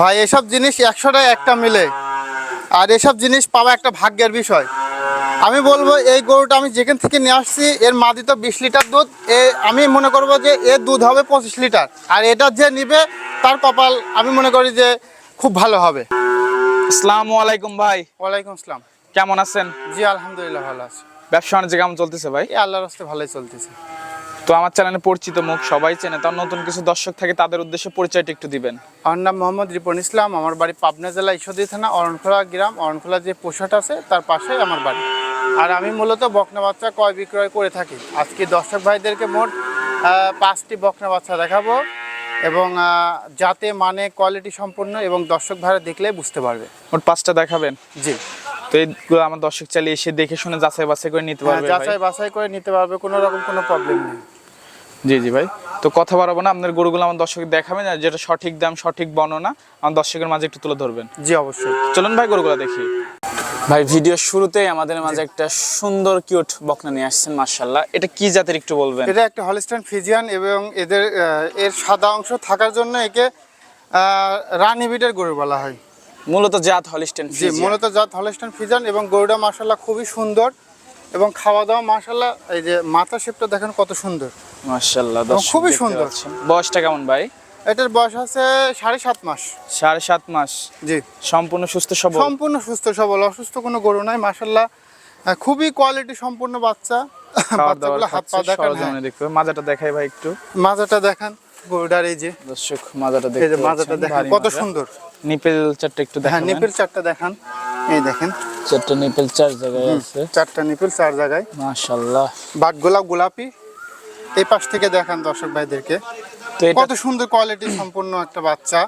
ভাই এসব জিনিস একশোটায় একটা মিলে। আর এসব জিনিস পাওয়া একটা ভাগ্যের বিষয়। আমি বলব এই গরুটা আমি যেখান থেকে নিয়ে আসছি এর মাদি তো বিশ লিটার দুধ। এ আমি মনে করব যে এর দুধ হবে পঁচিশ লিটার। আর এটা যে নিবে তার কপাল আমি মনে করি যে খুব ভালো হবে। আসসালামু আলাইকুম ভাই। ওয়ালাইকুম আসসালাম। কেমন আছেন? জি আলহামদুলিল্লাহ ভালো আছি। ব্যবসা বাণিজ্য কেমন চলতেছে ভাই? আল্লাহর রাস্তে ভালোই চলতেছে। তো আমার চ্যানেলে পরিচিত মুখ সবাই চেনে। তার নতুন কিছু দর্শক থাকে তাদের উদ্দেশ্যে পরিচয়টা একটু দিবেন। আমার নাম মোহাম্মদ রিপন ইসলাম আমার বাড়ি পাবনা জেলা ঈশ্বরদী থানা অরণখোলা গ্রাম। অরণখোলা যে পোশাট আছে তার পাশেই আমার বাড়ি। আর আমি মূলত বকনা বাচ্চা ক্রয় বিক্রয় করে থাকি। আজকে দর্শক ভাইদেরকে মোট পাঁচটি বকনা বাচ্চা দেখাবো এবং যাতে মানে কোয়ালিটি সম্পূর্ণ এবং দর্শক ভাইরা দেখলে বুঝতে পারবে। মোট পাঁচটা দেখাবেন? জি। তো এইগুলো আমার দর্শক চালিয়ে এসে দেখে শুনে যাচাই বাছাই করে নিতে হ্যাঁ, পারবে যাচাই বাছাই করে নিতে পারবে কোনো রকম কোনো প্রবলেম নেই। জি জি ভাই। তো কথা বাড়াবো না আপনার গরুগুলো আমার দর্শক দেখাবেন আর যেটা সঠিক দাম সঠিক বর্ণনা আমার দর্শকের মাঝে একটু তুলে ধরবেন। জি অবশ্যই। চলুন ভাই গরুগুলো দেখি। ভাই ভিডিওর শুরুতেই আমাদের মাঝে একটা সুন্দর কিউট বকনা নিয়ে আসছেন মার্শাল্লাহ এটা কি জাতের একটু বলবেন? এটা একটা হলিস্টান ফিজিয়ান এবং এদের এর সাদা অংশ থাকার জন্য একে আহ, রানী বিটের গরু বলা হয়। মূলত জাত হলিস্টেন জি মূলত জাত হলিস্টান ফিজিয়ান এবং গরুটা মার্শাল্লাহ খুবই সুন্দর। এবং খাওয়া দাওয়া মাসাল্লাহ এই যে মাথা শেপটা দেখেন কত সুন্দর। মার্শাল্লাহ খুবই সুন্দর। বয়সটা কেমন ভাই? এটার বয়স আছে সাড়ে সাত মাস। সাড়ে সাত মাস। জি। সম্পূর্ণ সুস্থ সবল? সম্পূর্ণ সুস্থ সবল। অসুস্থ কোনো গরু নাই মাসাল্লাহ খুবই কোয়ালিটি সম্পূর্ণ বাচ্চা। খাওয়া বাচ্চাগুলো হাত পা দেখান সরজমিনে মাজাটা দেখাই ভাই একটু। হ্যাঁ। মাজাটা দেখান গরুটার এই যে। দর্শক মাজাটা দেখতে মাজাটা দেখান কত সুন্দর। নিপেল চারটা একটু হ্যাঁ দেখাবেন। নিপেল চারটা দেখান। এই দেখেন। চারটা নিপেল চার জায়গায় আছে। চারটা নিপেল চার জায়গায়। মাশাআল্লাহ। গোলাপি এই পাশ থেকে দেখান দর্শক ভাইদেরকে। কত সুন্দর কোয়ালিটি সম্পূর্ণ একটা বাচ্চা।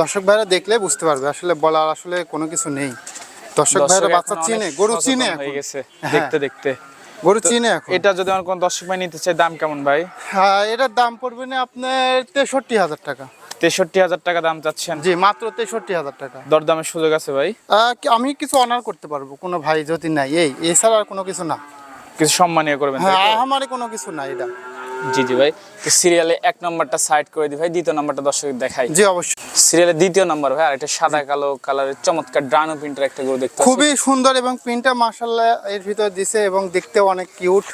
দর্শক ভাইরা দেখলে বুঝতে পারবে আসলে বলার আসলে কোনো কিছু নেই। দর্শক ভাইরা বাচ্চা চিনে গরু চিনে হয়ে গেছে হ্যাঁ। দেখতে দেখতে। গরু চিনে এখন। এটা যদি আমার কোন দর্শক ভাই নিতে চাই দাম কেমন ভাই? হ্যাঁ এটার দাম পড়বে না আপনার তেষট্টি হাজার টাকা। তেষট্টি হাজার টাকা দাম চাচ্ছেন। জি মাত্র তেষট্টি হাজার টাকা। দরদামের সুযোগ আছে ভাই? আমি কিছু অনার করতে পারব কোনো ভাই যদি নাই। এই এছাড়া আর কোনো কিছু না। কিছু সম্মানীয় করবেন হ্যাঁ তো? আমারই কোনো কিছু নাই এটা। জি জি ভাই। তো সিরিয়ালে এক নম্বরটা সাইড করে দিই ভাই দ্বিতীয় নম্বরটা দর্শক দেখাই। জি অবশ্যই। সিরিয়ালের দ্বিতীয় নম্বর ভাই আর একটা সাদা কালো কালারের চমৎকার ড্রানো প্রিন্টার একটা গরু দেখতে খুবই সুন্দর এবং প্রিন্টটা মার্শাল্লাহ এর ভিতর দিছে এবং দেখতেও অনেক কিউট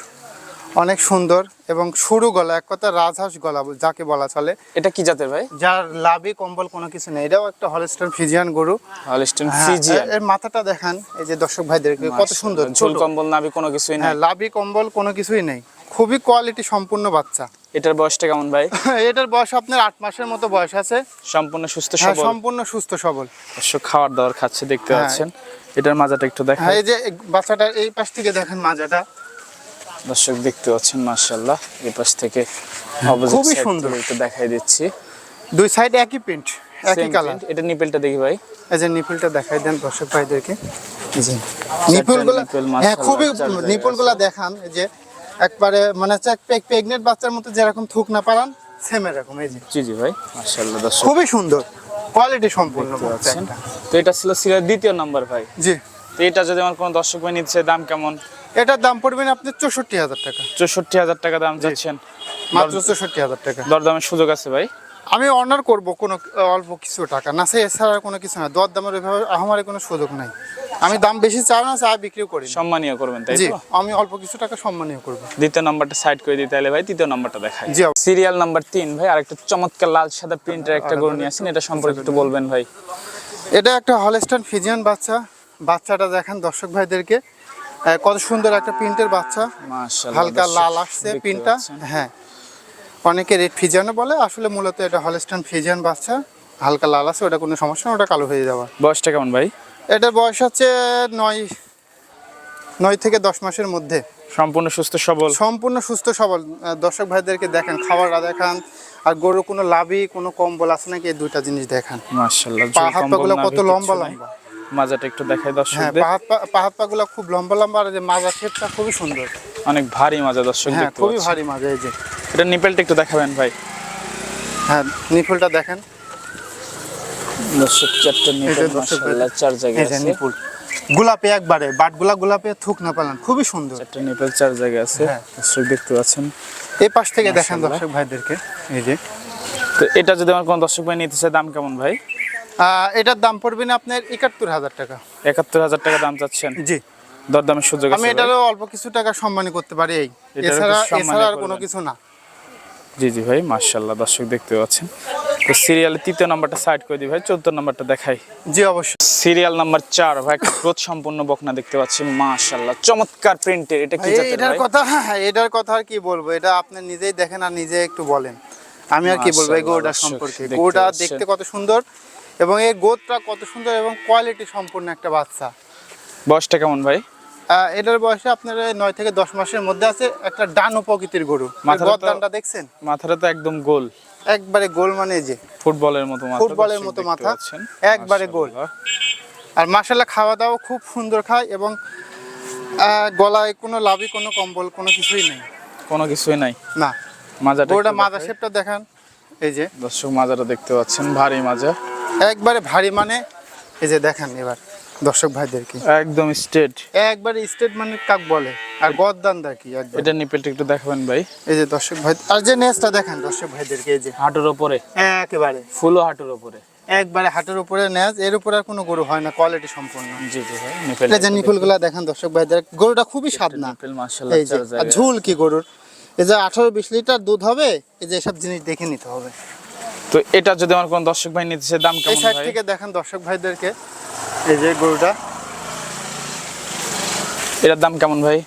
অনেক সুন্দর এবং সরু গলা এক কথা রাজহাঁস গলা যাকে বলা চলে। এটা কি জাতের ভাই? যার লাভি কম্বল কোনো কিছু নেই। এটাও একটা হলস্টার ফিজিয়ান গরু। হলিস্টন হ্যাঁ, ফিজিয়ান এর- মাথাটা দেখান এই যে দর্শক ভাইদেরকে কত সুন্দর ঝুল কম্বল নাবি কোনো কিছুই হ্যাঁ নাই। লাভি কম্বল কোনো কিছুই নেই। খুবই কোয়ালিটি সম্পূর্ণ বাচ্চা। এটার বয়সটা কেমন ভাই? এটার বয়স আপনার আট মাসের মতো বয়স আছে। সম্পূর্ণ সুস্থ হ্যাঁ সবল। সম্পূর্ণ সুস্থ সবল। অবশ্য খাবার দাবার খাচ্ছে দেখতে হ্যাঁ। পাচ্ছেন। এটার মাজাটা একটু দেখা হ্যাঁ এই যে বাচ্চাটা এই পাশ থেকে দেখেন মাজাটা। দর্শক দেখতে পাচ্ছেন মাশাআল্লাহ। এই পাশ থেকে খুবই সুন্দর। একটু দেখাই দিচ্ছি। দুই সাইড একই প্রিন্ট একই কালার এটা নিপেলটা দেখি ভাই। এই যে নিপুলটা দেখাই দেন দর্শক ভাইদেরকে। নিপুলগুলো নিপুল, হ্যাঁ খুবই নিপুলগুলো দেখান এই যে একবারে মানে হচ্ছে প্রেগনেন্ট বাচ্চার মতো যেরকম থুক না পারান সেম এরকম এই যে। জি জি ভাই মাশাআল্লাহ দর্শক। খুবই সুন্দর। কোয়ালিটি সম্পূর্ণ। তো এটা ছিল সিরিয়াল দ্বিতীয় নাম্বার ভাই। জি। তো এটা যদি আমার কোনো দর্শক ভাই নিচ্ছে দাম কেমন? এটার দাম পড়বেন আপনি চৌষট্টি হাজার টাকা। চৌষট্টি হাজার টাকা দাম যাচ্ছেন মাত্র চৌষট্টি হাজার টাকা। দরদামের সুযোগ আছে ভাই? আমি অনার করব কোনো অল্প কিছু টাকা। না সে এছাড়া কোনো কিছু না। দর দামের ওইভাবে আমার কোনো সুযোগ নাই। আমি দাম বেশি চাও না চা বিক্রিও করি সম্মানীয় করবেন তাই তো? আমি অল্প কিছু টাকা সম্মানীয় করব। দ্বিতীয় নাম্বারটা সাইড করে দিই তাহলে ভাই তৃতীয় নাম্বারটা দেখাই। জি, সিরিয়াল নাম্বার তিন ভাই আরেকটা চমৎকার লাল সাদা প্রিন্টের একটা গরু নিয়ে আসেন এটা সম্পর্কে একটু বলবেন ভাই। এটা একটা হলস্টান ফিজিয়ান বাচ্চা। বাচ্চাটা দেখেন দর্শক ভাইদেরকে। কত সুন্দর একটা প্রিন্টের বাচ্চা। হালকা লাল আসছে প্রিন্টটা। হ্যাঁ। অনেকে রেড ফিজিয়ানও বলে আসলে মূলত এটা হলস্টান ফিজিয়ান বাচ্চা। হালকা লাল আছে ওটা কোনো সমস্যা না ওটা কালো হয়ে যাওয়া বয়সটা কেমন ভাই? এটার বয়স হচ্ছে নয় নয় থেকে দশ মাসের মধ্যে। সম্পূর্ণ সুস্থ সবল? সম্পূর্ণ সুস্থ সবল। দর্শক ভাইদেরকে দেখেন খাবারটা দেখান। আর গরু কোনো লাভি কোনো কম্বল আছে নাকি এই দুইটা জিনিস দেখান। মাশাআল্লাহ পা ঝুল হাত কম্বল পাগুলো কত লম্বা। লম্বা। মাজাটা একটু দেখাই হ্যাঁ দর্শকদের। পা পা খুব লম্বা লম্বা আর যে মাজা শেপটা খুবই সুন্দর। অনেক ভারী মাজা দর্শক হ্যাঁ খুবই ভারী মাজা এই যে। এটা নিপেলটা একটু দেখাবেন ভাই। হ্যাঁ নিপুলটা দেখেন। দর্শক চারটা নিপেল দর্শক মাশাআল্লাহ চার জায়গায় আছে। নিপুল। গোলাপি একবারে বাটগুলা গোলাপি থুক না পেলেন খুবই সুন্দর। চারটা নিপেল চার জায়গায় আছে। হ্যাঁ। দর্শক দেখতে পাচ্ছেন। এই পাশ থেকে দেখেন। দর্শক ভাইদেরকে এই যে। তো এটা যদি আমার কোনো দর্শক ভাই নিতে চায় দাম কেমন ভাই? এটার দাম পড়বে না আপনার একাত্তর হাজার টাকা। একাত্তর হাজার টাকা দাম চাচ্ছেন? জি। দরদামের সুযোগ আমি এটারও অল্প কিছু টাকা সম্মানী করতে পারি এই। এছাড়া এছাড়া আর কোনো কিছু না। জি জি ভাই মার্শাল্লাহ দর্শক দেখতে পাচ্ছেন। তো সিরিয়ালের তৃতীয় নাম্বারটা সাইড করে দিই ভাই চোদ্দ নাম্বারটা দেখাই। জি অবশ্যই। সিরিয়াল নাম্বার চার ভাই একটা গ্রোথ সম্পূর্ণ বকনা দেখতে পাচ্ছি মাশাল্লাহ চমৎকার প্রিন্টের এটা কি এটার কথা হ্যাঁ, এটার কথা আর কি বলব এটা আপনি নিজেই দেখেন আর নিজে একটু বলেন। আমি আর কি বলব এই দর্শক সম্পর্কে। পাচ্ছেন। দেখতে কত সুন্দর। এবং এই গোদটা কত সুন্দর এবং কোয়ালিটি সম্পূর্ণ একটা বাচ্চা। বয়সটা কেমন ভাই? এটার বয়সে আপনার নয় থেকে দশ মাসের মধ্যে আছে একটা ডানো প্রকৃতির গরু। মাথাটা দেখছেন? মাথাটা তো একদম গোল। একবারে গোল মানে যে। ফুটবলের মতো মাথা ফুটবলের মতো মাথা, একবারে গোল। আর মাসাল্লাহ খাওয়া দাওয়া খুব সুন্দর খায় এবং গলায় কোনো লাভই কোনো কম্বল কোনো কিছুই নেই। কোনো কিছুই নাই। না। মাজাটা গরুটা মাজা। শেপটা দেখান। এই যে। দর্শক মাজাটা দেখতে পাচ্ছেন ভারী মাজা। একবারে ভারী মানে এই যে দেখেন এবার দর্শক ভাইদেরকে একদম স্ট্রেট একবারে স্টেট মানে কাক বলে? আর গদ্দান দেখি একবার এটা নিপেলটা একটু দেখাবেন ভাই। এই যে দর্শক ভাই আর যে নেসটা দেখেন দর্শক ভাইদেরকে এই যে? হাঁটুর ওপরে। একেবারে। ফুলও হাঁটুর ওপরে। একবারে হাটের উপরে নেজ এর উপরে আর কোনো গরু হয় না কোয়ালিটি সম্পূর্ণ। জি জি ভাই নিপেল এটা যে নিপুলগুলা দেখেন দর্শক ভাইদের গরুটা খুবই স্বাদ না। নিপেল মাশাআল্লাহ এই যে ঝুল কি গরুর। এই যে আঠারো বিশ লিটার দুধ হবে এই যে এসব জিনিস দেখে নিতে হবে। তো এটা যদি আমার কোন দর্শক ভাই নিতে চায় দাম এই কেমন সাইড ভাই? থেকে দেখেন দর্শক ভাইদেরকে এই যে গরুটা। এটার দাম কেমন ভাই?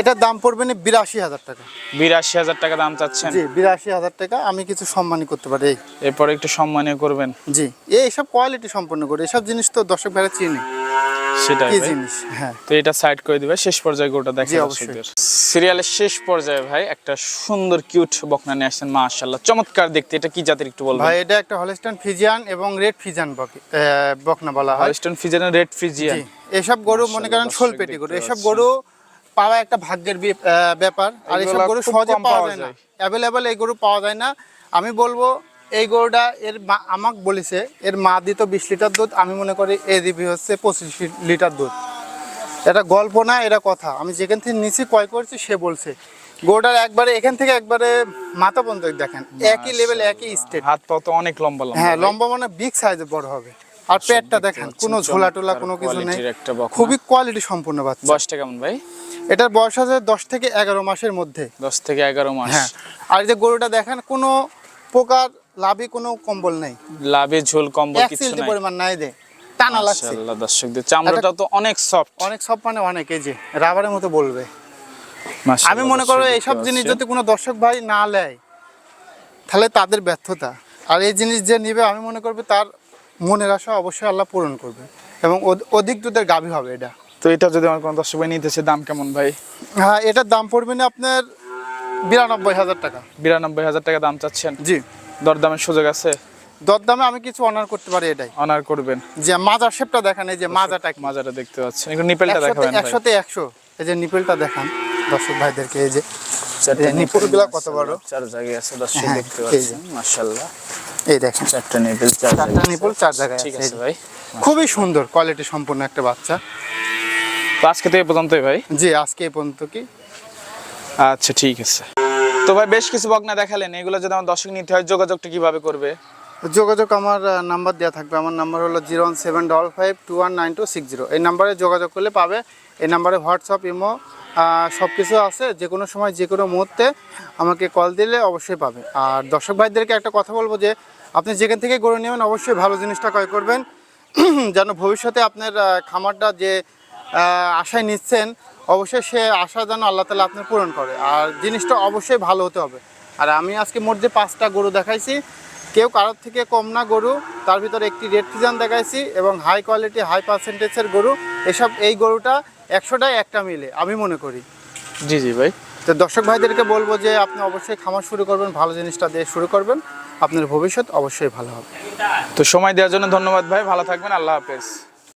এটার দাম পড়বে না বিরাশি হাজার টাকা। বিরাশি হাজার টাকা দাম চাচ্ছেন? জি বিরাশি হাজার টাকা। আমি কিছু সম্মানী করতে পারি। এই। এরপরে একটু সম্মানীয় করবেন। জি এইসব কোয়ালিটি সম্পন্ন করে এসব জিনিস তো দর্শক ভাইরা চিনি। সেটাই কি জিনিস? হ্যাঁ। তো এটা সাইড করে দিবে শেষ পর্যায়ে গোটা দেখে অবশ্যই। সিরিয়ালের শেষ পর্যায়ে ভাই একটা সুন্দর কিউট বকনা নিয়ে আসছেন মাশাআল্লাহ। চমৎকার দেখতে এটা কি জাতের একটু বলবেন? ভাই এটা একটা হলস্টাইন ফিজিয়ান এবং রেড ফিজিয়ান বকনা বলা হয়। হলস্টন ফিজিয়ান রেড ফ্রিজিয়ান জি এসব গরু মনে করেন দর্শক শোল পেটি গরু। এসব গরু পাওয়া একটা ভাগ্যের ব্যাপার। আর এসব গরু সহজে পাওয়া যায় না। অ্যাভেলেবেল এই গরু পাওয়া যায় না। আমি বলব এই গরুটা এর মা আমাকে বলেছে এর মা দিত বিশ লিটার দুধ আমি মনে করি এ দিবি হচ্ছে পঁচিশ লিটার দুধ। এটা গল্প না এটা কথা। আমি যেখান থেকে নিচে ক্রয় করছি সে বলছে গরুটার একবারে এখান থেকে একবারে মাথা পর্যন্ত দেখেন একই লেভেল একই স্টেট হাত পা তো অনেক লম্বা লম্বা হ্যাঁ লম্বা মানে বিগ সাইজে বড় হবে। আর পেটটা দেখেন কোনো ঝোলা টোলা কোনো কিছু নেই। খুবই কোয়ালিটি সম্পূর্ণ বাচ্চা। বয়সটা কেমন ভাই? এটার বয়স আছে দশ থেকে এগারো মাসের মধ্যে। দশ থেকে এগারো মাস। হ্যাঁ আর এই যে গরুটা দেখেন কোনো প্রকার লাভই কোনো কম্বল নেই। লাভে ঝোল কম্বল কিছু নাই। পরিমাণ নাই দে। টানা লাগছে। মাশাআল্লাহ দর্শকদের চামড়াটা তো অনেক সফট অনেক সব মানে অনেক এই যে রাবারের মতো বলবে। আমি মনে করো এইসব জিনিস যদি কোনো দর্শক ভাই না নেয় তাহলে তাদের ব্যর্থতা। আর এই জিনিস যে নিবে আমি মনে করব তার মনের আশা অবশ্যই আল্লাহ পূরণ করবে। এবং অধিক দুধের গাভী হবে এটা। তো এটা যদি আমার কোনো দর্শক ভাই নিতেছে দাম কেমন ভাই? হ্যাঁ এটার দাম পড়বে না আপনার বিরানব্বই হাজার টাকা। বিরানব্বই হাজার টাকা দাম চাচ্ছেন? জি। দরদামের সুযোগ আছে? দরদামে আমি কিছু অনার করতে পারি এটাই। অনার করবেন। যে মাজার শেপটা দেখান এই যে মাজাটা মাজাটা দেখতে পাচ্ছেন। একটু নিপেলটা দেখাবেন ভাই। একশোতে একশো। এই যে নিপেলটা দেখান। দর্শক ভাইদেরকে এই যে চারটা এই কত বড়? চার জায়গায় আছে দর্শক হ্যাঁ, দেখতে পাচ্ছেন মাশাআল্লাহ। এই দেখেন। চারটা নিপেল চার চারটা জায়গায় চার জায়গায় ঠিক আছে। ভাই। খুবই সুন্দর কোয়ালিটি সম্পূর্ণ একটা বাচ্চা। তো আজকে তো এই পর্যন্তই ভাই। জি আজকে এই পর্যন্ত কি? আচ্ছা ঠিক আছে। তো ভাই, বেশ কিছু বকনা দেখালেন। এগুলো যদি আমার দর্শক নিতে হয়, যোগাযোগটা কীভাবে করবে? যোগাযোগ আমার নাম্বার দেওয়া থাকবে। আমার নাম্বার হলো zero one seven double five two one nine two six zero এই নাম্বারে যোগাযোগ করলে পাবে। এই নাম্বারে হোয়াটসঅ্যাপ ইমো সব কিছু আছে। যে কোনো সময় যে কোনো মুহূর্তে আমাকে কল দিলে অবশ্যই পাবে। আর দর্শক ভাইদেরকে একটা কথা বলব যে, আপনি যেখান থেকে গড়ে নেবেন, অবশ্যই ভালো জিনিসটা ক্রয় করবেন। যেন ভবিষ্যতে আপনার খামারটা যে আশায় নিচ্ছেন অবশ্যই সে আশা যেন আল্লাহ তালা আপনার পূরণ করে। আর জিনিসটা অবশ্যই ভালো হতে হবে। আর আমি আজকে মোট যে পাঁচটা গরু দেখাইছি কেউ কারোর থেকে কম না গরু তার ভিতরে একটি রেড ফিজান দেখাইছি এবং হাই কোয়ালিটি হাই পার্সেন্টেজের গরু। এসব এই গরুটা একশোটাই একটা মিলে আমি মনে করি। জি জি ভাই। তো দর্শক ভাইদেরকে বলব যে আপনি অবশ্যই খামার শুরু করবেন ভালো জিনিসটা দিয়ে শুরু করবেন। আপনার ভবিষ্যৎ অবশ্যই ভালো হবে। তো সময় দেওয়ার জন্য ধন্যবাদ ভাই ভালো থাকবেন আল্লাহ হাফেজ।